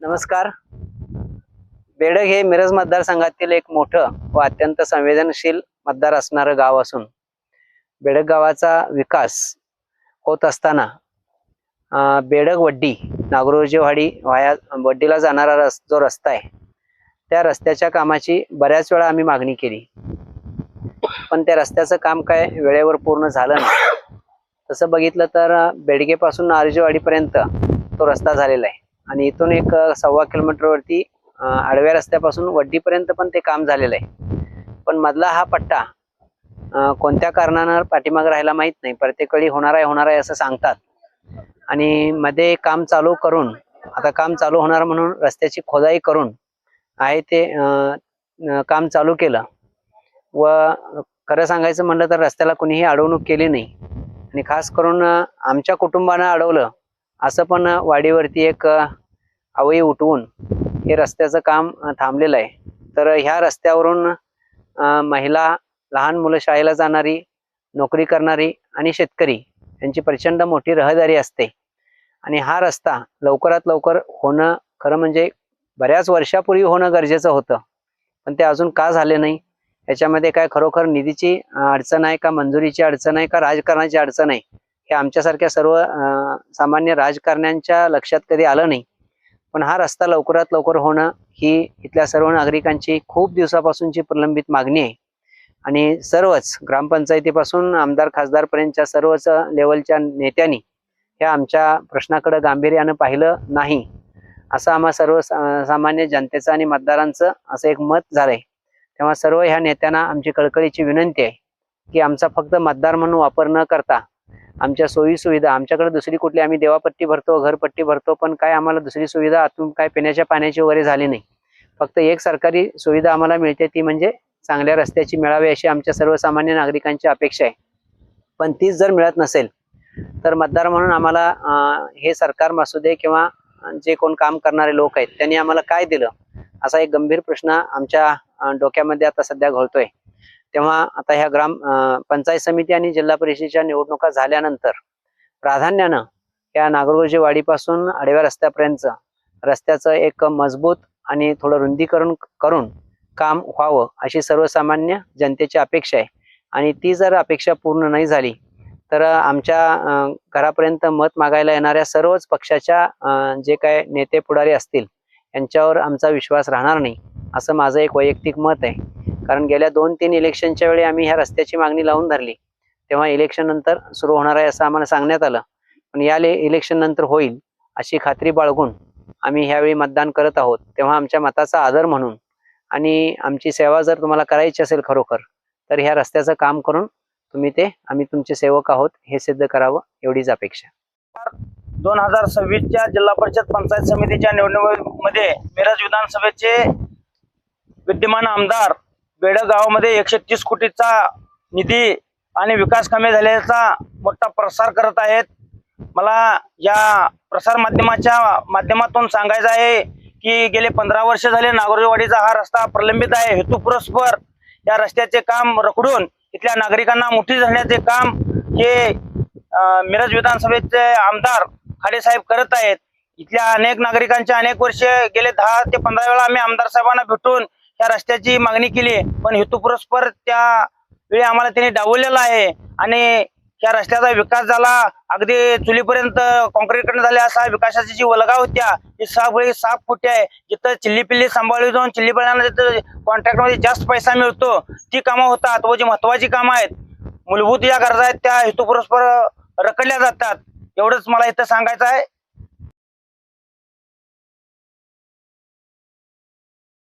नमस्कार. बेडग हे मिरज मतदारसंघातील एक मोठं व अत्यंत संवेदनशील मतदार असणारं गाव असून बेडग गावाचा विकास होत असताना बेडग वड्डी नागरोजीवाडी वाया वड्डीला जाणारा रस जो रस्ता आहे त्या रस्त्याच्या कामाची बऱ्याच वेळा आम्ही मागणी केली. पण त्या रस्त्याचं काम काय वेळेवर पूर्ण झालं नाही. तसं बघितलं तर बेडगेपासून नारजीवाडीपर्यंत तो रस्ता झालेला आहे. आणि इथून एक सव्वा किलोमीटरवरती आडव्या रस्त्यापासून वड्डीपर्यंत पण ते काम झालेलं आहे. पण मधला हा पट्टा कोणत्या कारणानं पाठीमाग राहायला माहीत नाही. प्रत्येक वेळी होणार आहे होणार आहे असं सांगतात. आणि मध्ये काम चालू करून आता काम चालू होणार म्हणून रस्त्याची खोदाई करून आहे ते काम चालू केलं. व खरं सांगायचं म्हणलं तर रस्त्याला कुणीही अडवणूक केली नाही. आणि खास करून आमच्या कुटुंबानं अडवलं असं पण वाडीवरती एक अ, अवयी उठवून हे रस्त्याचं काम थांबलेलं आहे. तर ह्या रस्त्यावरून महिला लहान मुलं शाळेला जाणारी नोकरी करणारी आणि शेतकरी यांची प्रचंड मोठी रहदारी असते. आणि हा रस्ता लवकरात लवकर होणं खरं म्हणजे बऱ्याच वर्षापूर्वी होणं गरजेचं होतं. पण ते अजून का झाले नाही? याच्यामध्ये काय खरोखर निधीची अडचण आहे का? मंजुरीची अडचण आहे का? राजकारणाची अडचण आहे? हे आमच्यासारख्या सर्व सामान्य राजकारण्यांच्या लक्षात कधी आलं नाही. पण हा रस्ता लवकरात लवकर होणं ही इथल्या सर्व नागरिकांची खूप दिवसापासूनची प्रलंबित मागणी आहे. आणि सर्वच ग्रामपंचायतीपासून आमदार खासदारपर्यंतच्या सर्वच लेवलच्या नेत्यांनी ह्या आमच्या प्रश्नाकडे गांभीर्यानं पाहिलं नाही. असं आम्हा सर्व सामान्य जनतेचं आणि मतदारांचं असं एक मत झालंय. तेव्हा सर्व ह्या नेत्यांना आमची कळकळीची विनंती आहे की आमचा फक्त मतदार म्हणून वापर न करता आमच्या सोयी सुविधा आमच्याकडे दुसरी कुठली आम्ही देवापट्टी भरतो घरपट्टी भरतो पण काय आम्हाला दुसरी सुविधा आतून काय पिण्याच्या पाण्याची वगैरे झाली नाही. फक्त एक सरकारी सुविधा आम्हाला मिळते ती म्हणजे चांगल्या रस्त्याची मिळावी अशी आमच्या सर्वसामान्य नागरिकांची अपेक्षा आहे. पण तीच जर मिळत नसेल तर मतदार म्हणून आम्हाला हे सरकार असू दे किंवा जे कोण काम करणारे लोक आहेत त्यांनी आम्हाला काय दिलं? असा एक गंभीर प्रश्न आमच्या डोक्यामध्ये आता सध्या घोळतोय. तेव्हा आता ह्या ग्राम पंचायत समिती आणि जिल्हा परिषदेच्या निवडणुका झाल्यानंतर प्राधान्यानं या नागरगोजी वाडीपासून आडव्या रस्त्यापर्यंत रस्त्याचं एक मजबूत आणि थोडं रुंदीकरण करून काम व्हावं अशी सर्वसामान्य जनतेची अपेक्षा आहे. आणि ती जर अपेक्षा पूर्ण नाही झाली तर आमच्या घरापर्यंत मत मागायला येणाऱ्या सर्वच पक्षाच्या जे काय नेते पुढारी असतील यांच्यावर आमचा विश्वास राहणार नाही असं माझं एक वैयक्तिक मत आहे. कारण गेल्या दोन तीन इलेक्शनच्या वेळी आम्ही ह्या रस्त्याची मागणी लावून धरली. तेव्हा इलेक्शन नंतर सुरू होणार आहे असं आम्हाला सांगण्यात आलं. पण या इलेक्शन नंतर होईल अशी खात्री बाळगून आम्ही ह्यावेळी मतदान करत आहोत. तेव्हा आमच्या मताचा आदर म्हणून आणि आमची सेवा जर तुम्हाला करायची असेल खरोखर तर ह्या रस्त्याचं काम करून तुम्ही ते आम्ही तुमचे सेवक आहोत हे सिद्ध करावं एवढीच अपेक्षा. दोन हजार सव्वीसच्या जिल्हा परिषद पंचायत समितीच्या निवडणुकीमध्ये मिरज विधानसभेचे विद्यमान आमदार बेडा गावामध्ये एकशे तीस कोटीचा निधी आणि विकास कामे झाल्याचा मोठा प्रसार करत आहेत. मला या प्रसार माध्यमाच्या माध्यमातून सांगायचं आहे की गेले पंधरा वर्ष झाले नागोरवाडीचा हा रस्ता प्रलंबित आहे. हेतुपुरस्पर या रस्त्याचे काम रखडून इथल्या नागरिकांना मोठी झाल्याचे काम हे मिरज विधानसभेचे आमदार खाडेसाहेब करत आहेत. इथल्या अनेक नागरिकांच्या अनेक वर्ष गेले दहा ते पंधरा वेळा आम्ही आमदार साहेबांना भेटून ह्या रस्त्याची मागणी केली पण हेतुपुरस्पर त्या वेळी आम्हाला त्यांनी डावललेला आहे. आणि या रस्त्याचा विकास झाला. अगदी चुलीपर्यंत कॉन्क्रीटकरण झाले असा विकासाची जी वलगा होत्या ती सगळी साफ कुठे आहे? जिथं चिल्ली पिल्ली सांभाळली जाऊन चिल्ली पिल्ल्यांना जिथं कॉन्ट्रॅक्टमध्ये जास्त पैसा मिळतो ती कामं होतात व जी महत्वाची कामं आहेत मूलभूत ज्या गरजा आहेत त्या हेतुपुरस्पर रखडल्या जातात. एवढंच मला इथं सांगायचं आहे.